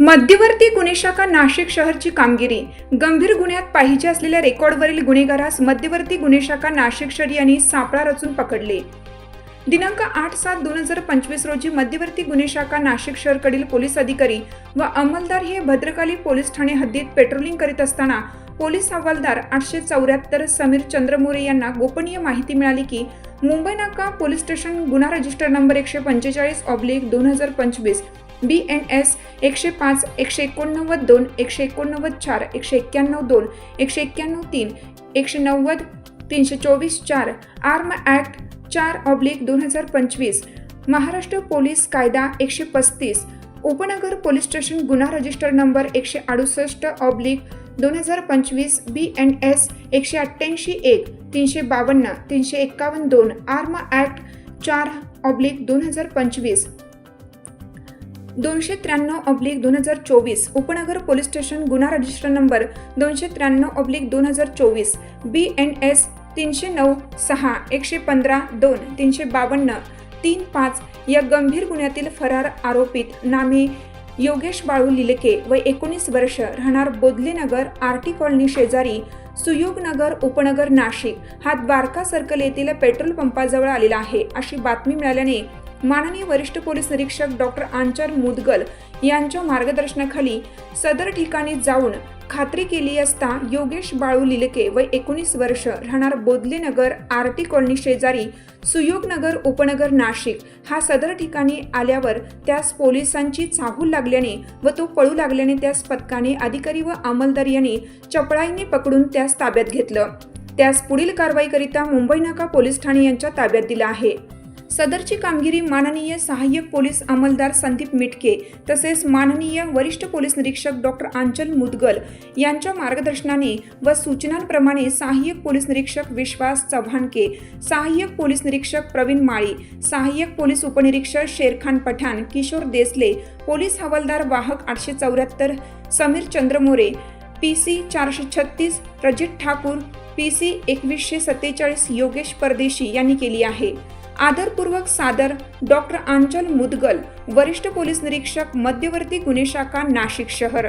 मध्यवर्ती गुन्हे शाखा नाशिक शहरची कामगिरी. गंभीर गुन्ह्यात पाहिजे असलेल्या रेकॉर्डवरील गुन्हेगारास मध्यवर्ती गुन्हे शाखा नाशिक शहर यांनी सापळा रचून पकडले. दिनांक आठ सात दोन हजार पंचवीस रोजी मध्यवर्ती गुन्हे शाखा नाशिक शहरकडील पोलीस अधिकारी व अंमलदार हे भद्रकाली पोलीस ठाणे हद्दीत पेट्रोलिंग करीत असताना पोलीस हवालदार आठशे चौऱ्याहत्तर समीर चंद्रमोरे यांना गोपनीय माहिती मिळाली की मुंबई नाका पोलीस स्टेशन गुन्हा रजिस्टर नंबर एकशे पंचेचाळीस ऑब्लिक दोन हजार पंचवीस बी एन एस एकशे पाच एकशे एकोणनव्वद दोन एकशे एकोणनव्वद चार एकशे एक्क्याण्णव दोन एकशे एक्क्याण्णव तीन एकशे नव्वद तीनशे चोवीस चार आर्म ॲक्ट चार ऑब्लिक दोन हजार पंचवीस महाराष्ट्र पोलीस कायदा एकशे पस्तीस उपनगर पोलीस स्टेशन गुन्हा रजिस्टर नंबर एकशे अडुसष्ट ऑब्लिक दोन हजार पंचवीस बी एन एस एकशे अठ्ठ्याऐंशी एक तीनशे बावन्न तीनशे एक्कावन्न दोन आर्म ॲक्ट चार ऑब्लिक दोन हजार पंचवीस. दोनशे त्र्याण्णव ऑब्लिक दोन हजार चोवीस उपनगर पोलीस स्टेशन गुन्हा रजिस्टर नंबर दोनशे त्र्याण्णव ऑब्लिक दोन हजार चोवीस बी एन एस तीनशे नऊ सहा एकशे पंधरा दोन तीनशे बावन्न तीन पाच या गंभीर गुन्ह्यातील फरार आरोपीत नामे योगेश बाळू लिलके व एकोणीस वर्ष राहणार बोदलेनगर आर टी कॉलनी शेजारी सुयोगनगर उपनगर नाशिक हा द्वारका सर्कल येथील पेट्रोल पंपाजवळ आलेला आहे अशी बातमी मिळाल्याने माननीय वरिष्ठ पोलीस निरीक्षक डॉक्टर आंचर मुदगल यांच्या मार्गदर्शनाखाली सदर ठिकाणी जाऊन खात्री केली असता योगेश बाळू लिलके व एकोणीस वर्ष राहणार बोदलेनगर आर टी कॉलनी शेजारी सुयोगनगर उपनगर नाशिक हा सदर ठिकाणी आल्यावर त्यास पोलिसांची चाहूल लागल्याने व तो पळू लागल्याने त्यास पथकाने अधिकारी व अंमलदार यांनी चपळाईने पकडून त्यास ताब्यात घेतलं. त्यास पुढील कारवाईकरिता मुंबई नाका पोलीस ठाणे यांच्या ताब्यात दिला आहे. सदरची कामगिरी माननीय सहाय्यक पोलीस अंमलदार संदीप मिटके तसेच माननीय वरिष्ठ पोलीस निरीक्षक डॉक्टर आंचल मुदगल यांच्या मार्गदर्शनाने व सूचनांप्रमाणे सहाय्यक पोलीस निरीक्षक विश्वास चव्हाणके सहाय्यक पोलीस निरीक्षक प्रवीण माळी सहाय्यक पोलीस उपनिरीक्षक शेरखान पठाण किशोर देसले पोलीस हवालदार वाहक आठशे चौऱ्याहत्तर समीर चंद्रमोरे पी सी चारशे छत्तीस प्रजित ठाकूर पी सी एकवीसशे सत्तेचाळीस योगेश परदेशी यांनी केली आहे. आदरपूर्वक सादर डॉक्टर आंचल मुदगल वरिष्ठ पोलीस निरीक्षक मध्यवर्ती गुन्हे शाखा नाशिक शहर.